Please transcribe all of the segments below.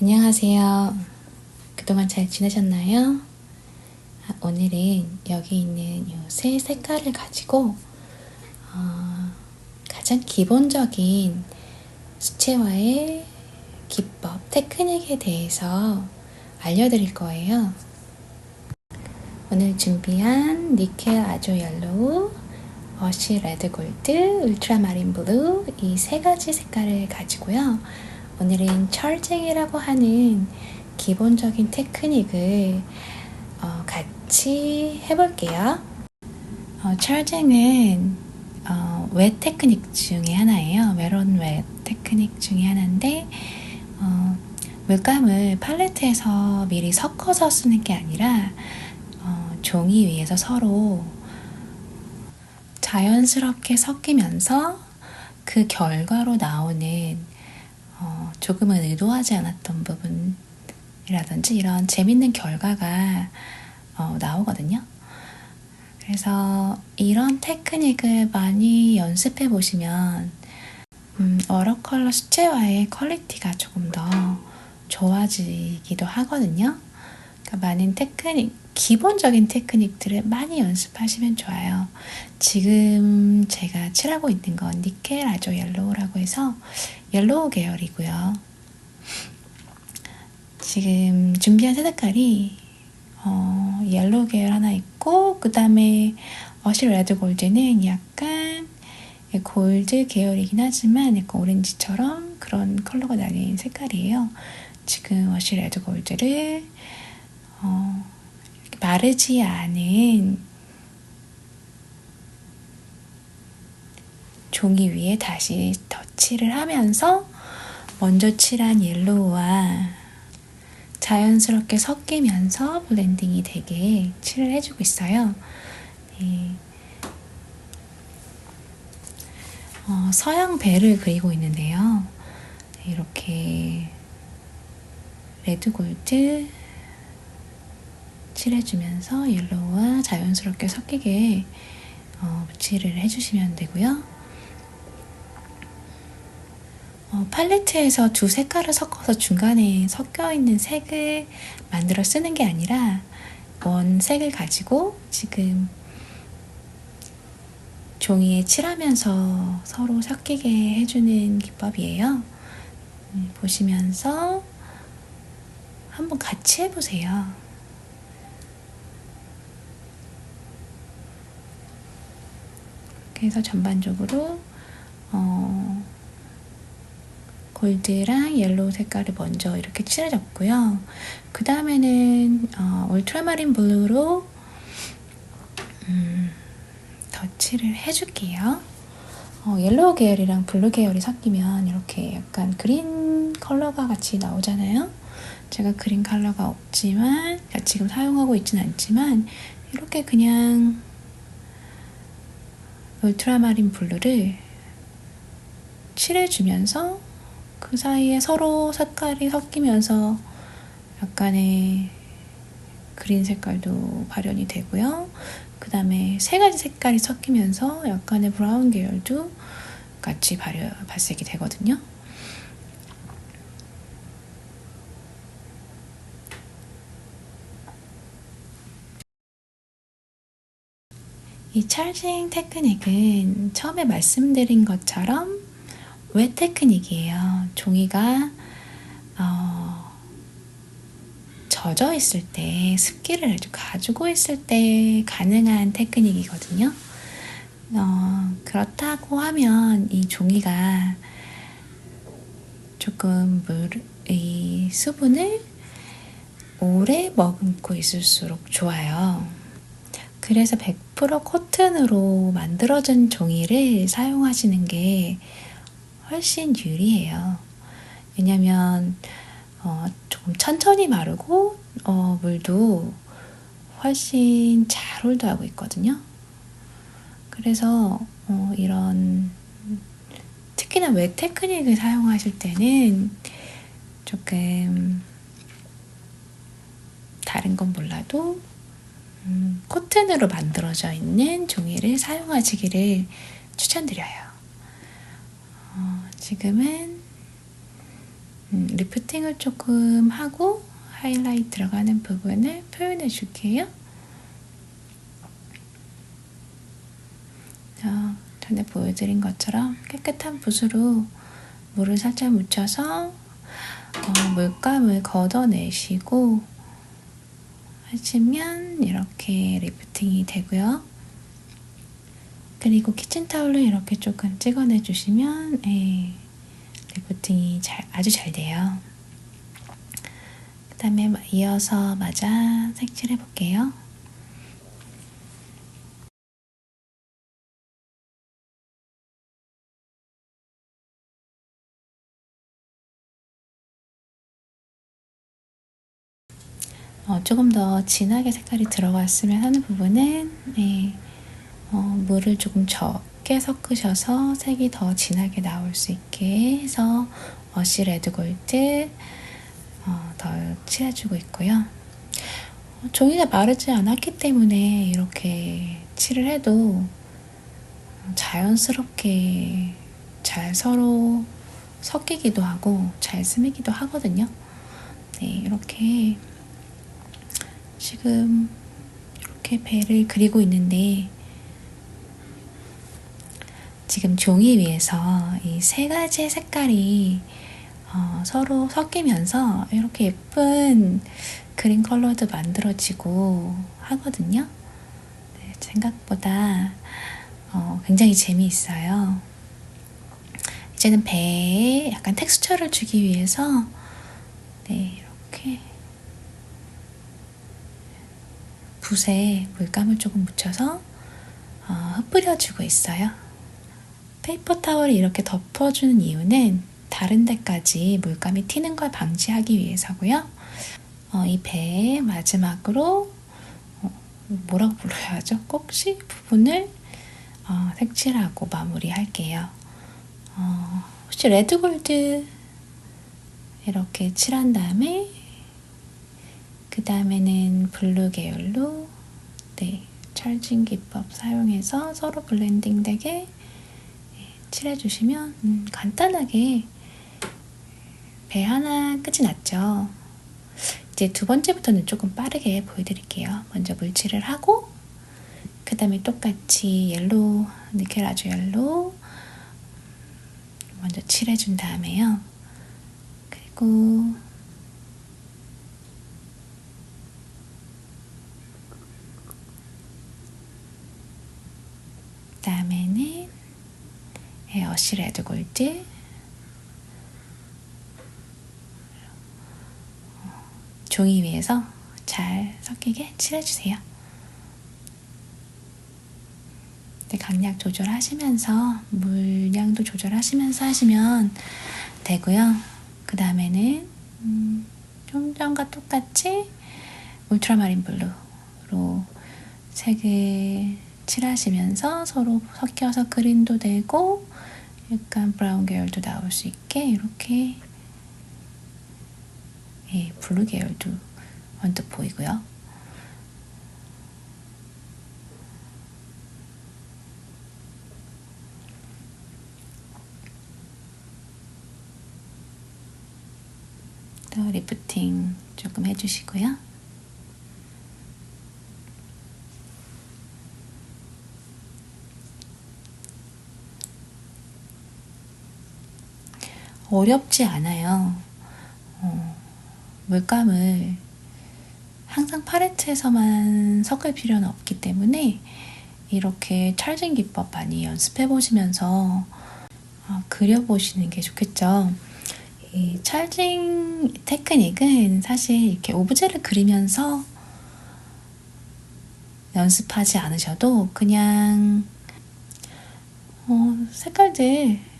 안녕하세요. 그동안 잘 지내셨나요? 아, 오늘은 여기 있는 이 세 색깔을 가지고 어, 가장 기본적인 수채화의 기법, 테크닉에 대해서 알려드릴 거예요. 오늘 준비한 니켈 아조 옐로우, 어시 레드 골드, 울트라마린 블루 이 세 가지 색깔을 가지고요. 오늘은 철쟁이라고 하는 기본적인 테크닉을 어, 같이 해볼게요. 어, 철쟁은 어, 웨 테크닉 중에 하나예요. 메론 웨 테크닉 중에 하나인데 어, 물감을 팔레트에서 미리 섞어서 쓰는 게 아니라 어, 종이 위에서 서로 자연스럽게 섞이면서 그 결과로 나오는 어, 조금은 의도하지 않았던 부분이라든지 이런 재밌는 결과가 어, 나오거든요. 그래서 이런 테크닉을 많이 연습해 보시면 음, 워터컬러 수채화의 퀄리티가 조금 더 좋아지기도 하거든요. 그러니까 많은 테크닉, 기본적인 테크닉들을 많이 연습하시면 좋아요. 지금 제가 칠하고 있는 건 니켈 아조 옐로우라고 해서 옐로우 계열이고요. 지금 준비한 세 색깔이 어, 옐로우 계열 하나 있고 그 다음에 어실 레드 골드는 약간 골드 계열이긴 하지만 약간 오렌지처럼 그런 컬러가 나는 색깔이에요. 지금 어실 레드 골드를 어, 마르지 않은 종이 위에 다시 덧칠을 하면서 먼저 칠한 옐로우와 자연스럽게 섞이면서 블렌딩이 되게 칠을 해주고 있어요. 네. 어, 서양 배를 그리고 있는데요. 이렇게 레드 골드 칠해주면서 옐로우와 자연스럽게 섞이게 어, 칠을 해주시면 되고요. 어, 팔레트에서 두 색깔을 섞어서 중간에 섞여 있는 색을 만들어 쓰는 게 아니라 원색을 가지고 지금 종이에 칠하면서 서로 섞이게 해주는 기법이에요. 음, 보시면서 한번 같이 해보세요. 그래서 전반적으로 어, 골드랑 옐로우 색깔을 먼저 이렇게 칠해줬고요. 그 다음에는 어, 울트라마린 블루로 음, 덧칠을 해줄게요. 어, 옐로우 계열이랑 블루 계열이 섞이면 이렇게 약간 그린 컬러가 같이 나오잖아요. 제가 그린 컬러가 없지만 지금 사용하고 있진 않지만 이렇게 그냥 울트라마린 블루를 칠해주면서 그 사이에 서로 색깔이 섞이면서 약간의 그린 색깔도 발현이 되고요. 그 다음에 세 가지 색깔이 섞이면서 약간의 브라운 계열도 같이 발현, 발색이 되거든요. 이 찰징 테크닉은 처음에 말씀드린 것처럼 왜 테크닉이에요. 종이가 어, 젖어 있을 때 습기를 가지고 있을 때 가능한 테크닉이거든요. 어, 그렇다고 하면 이 종이가 조금 물, 이 수분을 오래 머금고 있을수록 좋아요. 그래서 100% 코튼으로 만들어진 종이를 사용하시는 게 훨씬 유리해요. 왜냐면 어, 조금 천천히 마르고 어, 물도 훨씬 잘 홀드하고 있거든요. 그래서 어, 이런 특히나 웹 테크닉을 사용하실 때는 조금 다른 건 몰라도 음, 코튼으로 만들어져 있는 종이를 사용하시기를 추천드려요. 어, 지금은 음, 리프팅을 조금 하고 하이라이트 들어가는 부분을 표현해 줄게요. 어, 전에 보여드린 것처럼 깨끗한 붓으로 물을 살짝 묻혀서 어, 물감을 걷어내시고 하시면 이렇게 리프팅이 되고요. 그리고 키친타올로 이렇게 조금 찍어내 주시면 예, 리프팅이 잘, 아주 잘 돼요. 그 다음에 이어서 마자 색칠해 볼게요. 어, 조금 더 진하게 색깔이 들어갔으면 하는 부분은 네, 어, 물을 조금 적게 섞으셔서 색이 더 진하게 나올 수 있게 해서 워시 레드 골드 어, 더 칠해주고 있고요. 어, 종이가 마르지 않았기 때문에 이렇게 칠을 해도 자연스럽게 잘 서로 섞이기도 하고 잘 스미기도 하거든요. 네, 이렇게 지금 이렇게 배를 그리고 있는데 지금 종이 위에서 이 세 가지의 색깔이 어, 서로 섞이면서 이렇게 예쁜 그린 컬러도 만들어지고 하거든요. 네, 생각보다 어, 굉장히 재미있어요. 이제는 배에 약간 텍스처를 주기 위해서 네, 이렇게 붓에 물감을 조금 묻혀서 어, 흩뿌려주고 있어요. 페이퍼 타월을 이렇게 덮어주는 이유는 다른 데까지 물감이 튀는 걸 방지하기 위해서고요. 어, 이 배의 마지막으로 어, 뭐라고 불러야 하죠? 꼭지 부분을 어, 색칠하고 마무리할게요. 어, 혹시 레드골드 이렇게 칠한 다음에 그 다음에는 블루 계열로 네, 찰진 기법 사용해서 서로 블렌딩 되게 네, 칠해주시면 음, 간단하게 배 하나 끝이 났죠. 이제 두 번째부터는 조금 빠르게 보여드릴게요. 먼저 물칠을 하고 그 다음에 똑같이 옐로우, 니켈 아주 옐로우 먼저 칠해준 다음에요. 그리고 다음에는 에어시 레드 골드 종이 위에서 잘 섞이게 칠해주세요. 네, 강약 조절하시면서 물량도 조절하시면서 하시면 되고요. 그 다음에는 음, 좀 전과 똑같이 울트라마린 블루로 색을 칠하시면서 서로 섞여서 그린도 되고 약간 브라운 계열도 나올 수 있게 이렇게 예, 블루 계열도 언뜻 보이고요. 또 리프팅 조금 해주시고요. 어렵지 않아요. 어, 물감을 항상 팔레트에서만 섞을 필요는 없기 때문에 이렇게 찰진 기법 많이 연습해 보시면서 어, 그려보시는 게 좋겠죠. 이 찰진 테크닉은 사실 이렇게 오브제를 그리면서 연습하지 않으셔도 그냥 어, 색깔들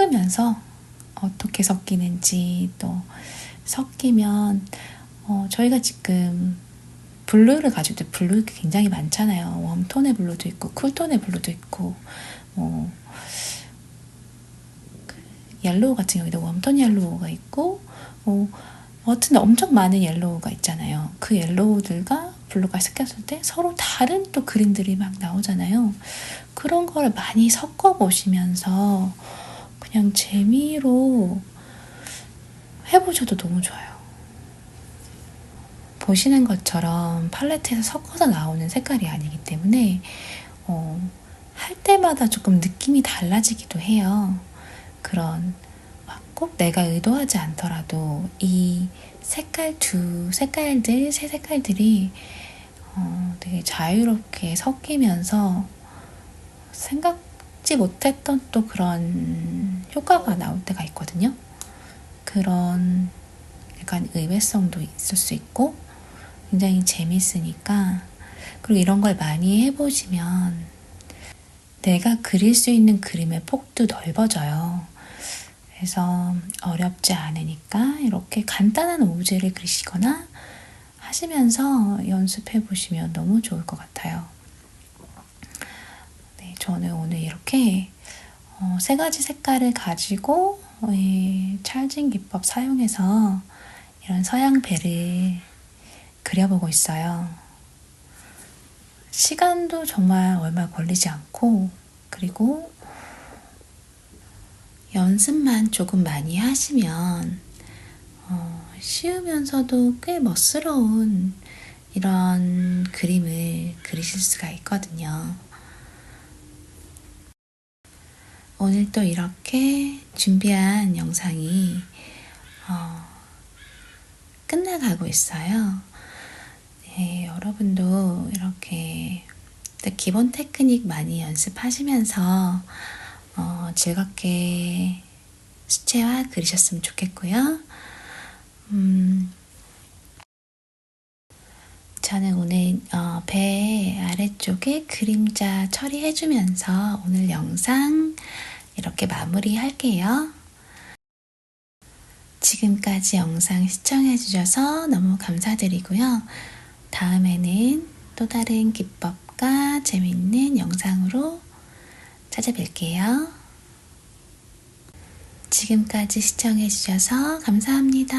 섞으면서 어떻게 섞이는지 또 섞이면 어, 저희가 지금 블루를 가지고 블루 굉장히 많잖아요. 웜톤의 블루도 있고 쿨톤의 블루도 있고 뭐그 옐로우 같은 경우에도 웜톤 옐로우가 있고 뭐 어쨌든 엄청 많은 옐로우가 있잖아요. 그 옐로우들과 블루가 섞였을 때 서로 다른 또 그림들이 막 나오잖아요. 그런 걸 많이 섞어 보시면서 그냥 재미로 해보셔도 너무 좋아요. 보시는 것처럼 팔레트에서 섞어서 나오는 색깔이 아니기 때문에 어, 할 때마다 조금 느낌이 달라지기도 해요. 그런 막꼭 내가 의도하지 않더라도 이 색깔 두 색깔들 세 색깔들이 어, 되게 자유롭게 섞이면서 생각 지 못했던 또 그런 효과가 나올 때가 있거든요. 그런 약간 의외성도 있을 수 있고 굉장히 재밌으니까 그리고 이런 걸 많이 해보시면 내가 그릴 수 있는 그림의 폭도 넓어져요. 그래서 어렵지 않으니까 이렇게 간단한 오브제를 그리시거나 하시면서 연습해 보시면 너무 좋을 것 같아요. 네, 저는 오늘 이렇게 어, 세 가지 색깔을 가지고 예, 찰진 기법 사용해서 이런 서양 배를 그려보고 있어요. 시간도 정말 얼마 걸리지 않고 그리고 연습만 조금 많이 하시면 어, 쉬우면서도 꽤 멋스러운 이런 그림을 그리실 수가 있거든요. 오늘 또 이렇게 준비한 영상이 어, 끝나가고 있어요. 네, 여러분도 이렇게 기본 테크닉 많이 연습하시면서 어, 즐겁게 수채화 그리셨으면 좋겠고요. 음, 저는 오늘 어, 배 아래쪽에 그림자 처리해주면서 오늘 영상 이렇게 마무리 할게요. 지금까지 영상 시청해주셔서 너무 감사드리고요. 다음에는 또 다른 기법과 재밌는 영상으로 찾아뵐게요. 지금까지 시청해주셔서 감사합니다.